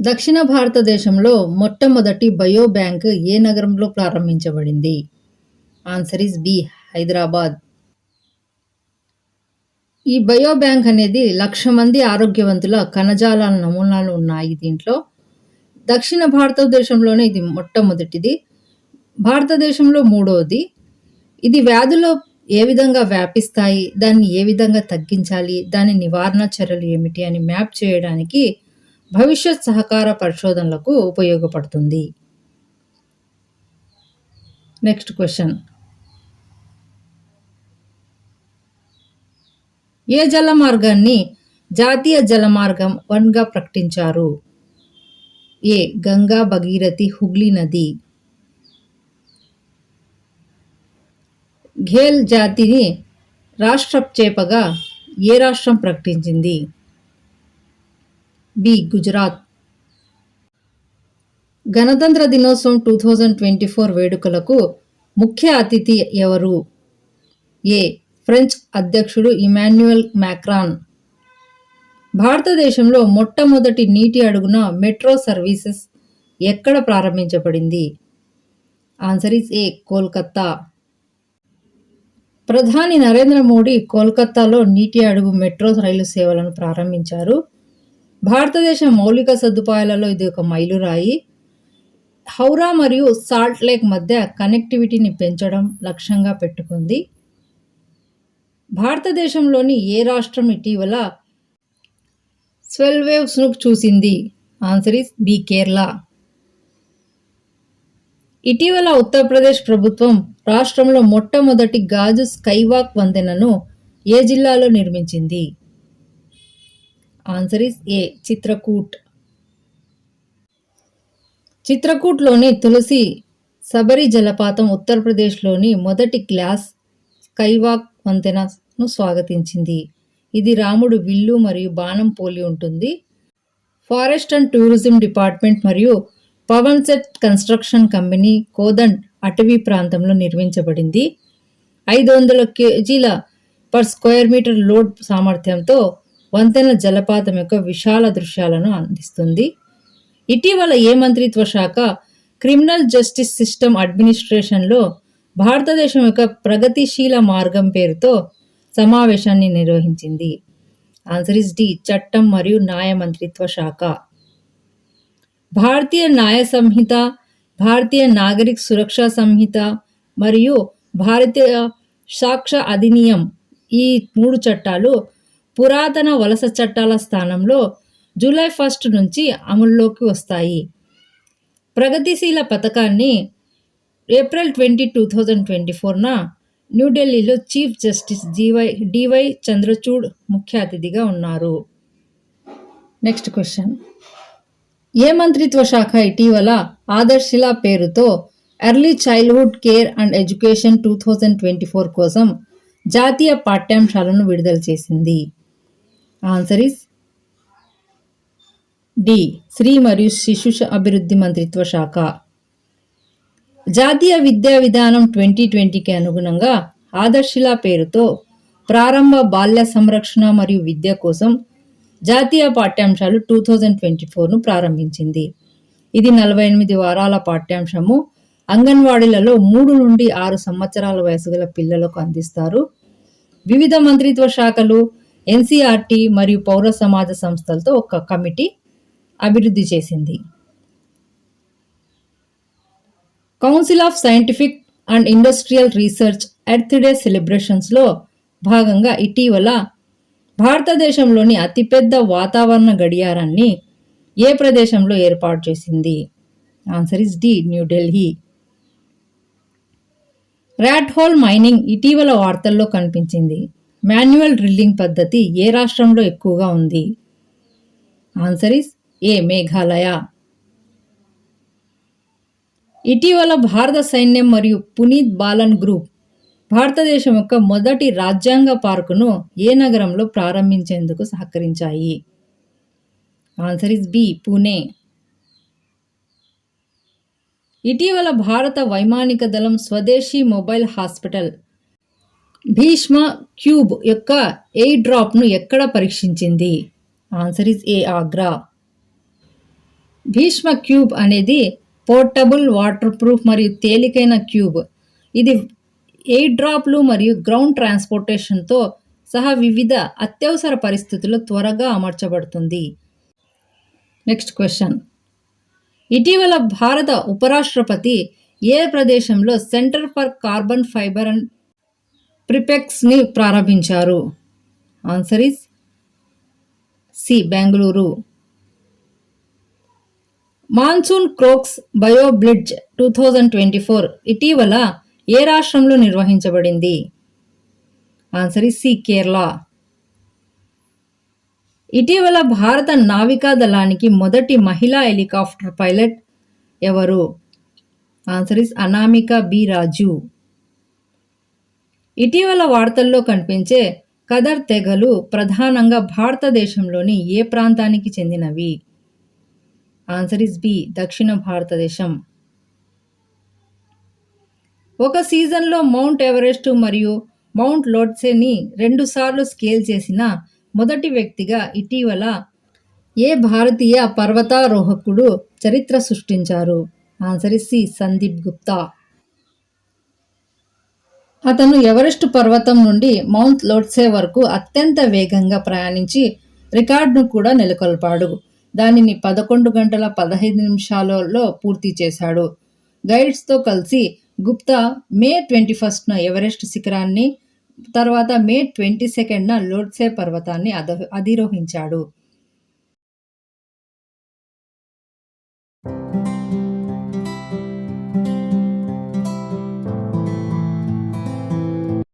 దక్షిణ భారతదేశంలో మొట్టమొదటి బయో బ్యాంక్ ఏ నగరంలో ప్రారంభించబడింది? ఆన్సర్ ఇస్ బి హైదరాబాద్ ఈ బయో బ్యాంక్ అనేది లక్ష మంది ఆరోగ్యవంతుల కణజాలాల నమూనాలు ఉన్నాయి దీంట్లో. దక్షిణ భారతదేశంలోనే ఇది మొట్టమొదటిది. భారతదేశంలో మూడవది ఇది వ్యాధులు ఏ విధంగా వ్యాపిస్తాయి? దాన్ని ఏ విధంగా తగ్గించాలి? దాని నివారణ చర్యలు ఏమిటి? అని మ్యాప్ చేయడానికి భవిష్యత్ సహకార పరిశోధనలకు ఉపయోగపడుతుంది. నెక్స్ట్ క్వశ్చన్ ఏ జల మార్గాన్ని జాతీయ జలమార్గం వన్గా ప్రకటించారు? ఏ. గంగా భగీరథి హుగ్లీ నది. ఘేల్ జాతిని రాష్ట్ర చేపగా ఏ రాష్ట్రం ప్రకటించింది? బి గుజరాత్. గణతంత్ర దినోత్సవం టూ థౌజండ్ ట్వంటీ ఫోర్ వేడుకలకు ముఖ్య అతిథి ఎవరు? ఏ ఫ్రెంచ్ అధ్యక్షుడు ఇమాన్యుయల్ మ్యాక్రాన్ భారతదేశంలో మొట్టమొదటి నీటి అడుగున మెట్రో సర్వీసెస్ ఎక్కడ ప్రారంభించబడింది? Answer is A Kolkata. ప్రధాని నరేంద్ర మోడీ కోల్కత్తాలో నీటి అడుగు మెట్రో రైలు సేవలను ప్రారంభించారు. భారతదేశ మౌలిక సదుపాయాలలో ఇది ఒక మైలురాయి. హౌరా మరియు సాల్ట్ లేక్ మధ్య కనెక్టివిటీని పెంచడం లక్ష్యంగా పెట్టుకుంది. భారతదేశంలోని ఏ రాష్ట్రం ఇటీవల స్వెల్ వేవ్స్ను చూసింది? Answer is B Kerala. ఇటీవల ఉత్తరప్రదేశ్ ప్రభుత్వం రాష్ట్రంలో మొట్టమొదటి గాజు స్కైవాక్ వంతెనను ఏ జిల్లాలో నిర్మించింది? ఆన్సర్ ఇస్ ఏ చిత్రకూట్ చిత్రకూట్లోని తులసి సబరి జలపాతం ఉత్తరప్రదేశ్లోని మొదటి గ్లాస్ స్కైవాక్ వంతెనను స్వాగతించింది. ఇది రాముడు విల్లు మరియు బాణం పోలి ఉంటుంది. ఫారెస్ట్ అండ్ టూరిజం డిపార్ట్మెంట్ మరియు Pawan set construction company Kodand అటవీ ప్రాంతంలో నిర్మించబడింది. ఐదు వందల కేజీల పర్ స్క్వేర్ మీటర్ లోడ్ సామర్థ్యంతో వంతెన జలపాతం యొక్క విశాల దృశ్యాలను అందిస్తుంది. ఇటీవల ఏ మంత్రిత్వ శాఖ క్రిమినల్ జస్టిస్ సిస్టమ్ అడ్మినిస్ట్రేషన్లో భారతదేశం యొక్క ప్రగతిశీల మార్గం పేరుతో సమావేశాన్ని నిర్వహించింది. ఆన్సర్ ఇస్ డి చట్టం మరియు న్యాయ మంత్రిత్వ శాఖ. భారతీయ న్యాయ సంహిత భారతీయ నాగరిక సురక్ష సంహిత మరియు భారతీయ సాక్ష్య అధినియం ఈ మూడు చట్టాలు పురాతన వలస చట్టాల స్థానంలో జూలై ఫస్ట్ నుంచి అమల్లోకి వస్తాయి. ప్రగతిశీల పథకాన్ని April twenty two thousand twenty ఫోర్న న్యూఢిల్లీలో చీఫ్ జస్టిస్ జీవై డివై చంద్రచూడ్ ముఖ్య అతిథిగా ఉన్నారు. Next question. ఏ మంత్రిత్వ శాఖ ఇటీవల ఆదర్శిలా పేరుతో early childhood care and education two thousand twenty four కోసం జాతీయ పాఠ్యాంశాలను విడుదల చేసింది. ఆన్సర్ ఇస్ డి స్త్రీ మరియు శిశు అభివృద్ధి మంత్రిత్వ శాఖ జాతీయ విద్యా విధానం ట్వంటీ ట్వంటీకి అనుగుణంగా ఆదర్శిలా పేరుతో ప్రారంభ బాల్య సంరక్షణ మరియు విద్య కోసం జాతీయ పాఠ్యాంశాలు టూ థౌజండ్ ట్వంటీ ఫోర్ను ప్రారంభించింది. ఇది నలభై ఎనిమిది వారాల పాఠ్యాంశము. అంగన్వాడీలలో మూడు నుండి ఆరు సంవత్సరాల వయసు గల పిల్లలకు అందిస్తారు. వివిధ మంత్రిత్వ శాఖలు ఎన్సీఆర్టీ మరియు పౌర సమాజ సంస్థలతో ఒక కమిటీ అభివృద్ధి చేసింది. Council of scientific and industrial research earth day సెలబ్రేషన్స్లో భాగంగా ఇటీవల భారతదేశంలోని అతిపెద్ద వాతావరణ గడియారాన్ని ఏ ప్రదేశంలో ఏర్పాటు చేసింది? Answer is D New Delhi rat hole mining ఇటీవల వార్తల్లో కనిపించింది. మాన్యువల్ డ్రిల్లింగ్ పద్ధతి ఏ రాష్ట్రంలో ఎక్కువగా ఉంది? Answer is A Meghalaya. ఇటీవల భారత సైన్యం మరియు పునీత్ బాలన్ గ్రూప్ భారతదేశం యొక్క మొదటి రాజ్యాంగ పార్కును ఏ నగరంలో ప్రారంభించేందుకు సహకరించాయి? Answer is B Pune. ఇటీవల భారత వైమానిక దళం స్వదేశీ మొబైల్ హాస్పిటల్ భీష్మ క్యూబ్ యొక్క ఎయిర్ డ్రాప్ను ఎక్కడ పరీక్షించింది? Answer is A Agra Bhishm cube అనేది పోర్టబుల్ వాటర్ ప్రూఫ్ మరియు తేలికైన క్యూబ్. ఇది ఎయిర్ డ్రాప్లు మరియు గ్రౌండ్ ట్రాన్స్పోర్టేషన్తో సహా వివిధ అత్యవసర పరిస్థితుల్లో త్వరగా అమర్చబడుతుంది. నెక్స్ట్ క్వశ్చన్ ఇటీవల భారత ఉపరాష్ట్రపతి ఏ ప్రదేశంలో centre for carbon fibre and ప్రిపెక్స్ని ప్రారంభించారు. Answer is C Bengaluru. Monsoon crocs bioblitz two thousand twenty four ఇటీవల ఏ రాష్ట్రంలో నిర్వహించబడింది? Answer is C Kerala. ఇటీవల భారత నావికా దళానికి మొదటి మహిళా హెలికాప్టర్ పైలట్ ఎవరు? Answer is Anamika B Raju. ఇటీవల వార్తల్లో కనిపించే కదర్ తెగలు ప్రధానంగా భారతదేశంలోని ఏ ప్రాంతానికి చెందినవి? ఆన్సర్ ఇస్ బి దక్షిణ భారతదేశం. ఒక సీజన్లో మౌంట్ ఎవరెస్ట్ మరియు మౌంట్ లోట్సేని రెండుసార్లు స్కేల్ చేసిన మొదటి వ్యక్తిగా ఇటీవల ఏ భారతీయ పర్వతారోహకుడు చరిత్ర సృష్టించారు? Answer is C Sandeep Gupta. అతను ఎవరెస్ట్ పర్వతం నుండి మౌంట్ లోడ్సే వరకు అత్యంత వేగంగా ప్రయాణించి రికార్డును కూడా నెలకొల్పాడు. దానిని పదకొండు గంటల పదహైదు నిమిషాలలో పూర్తి చేశాడు. గైడ్స్తో కలిసి గుప్తా మే ట్వంటీ ఫస్ట్న ఎవరెస్ట్ శిఖరాన్ని తర్వాత మే ట్వంటీ సెకండ్న లోడ్సే పర్వతాన్ని అధ అధిరోహించాడు.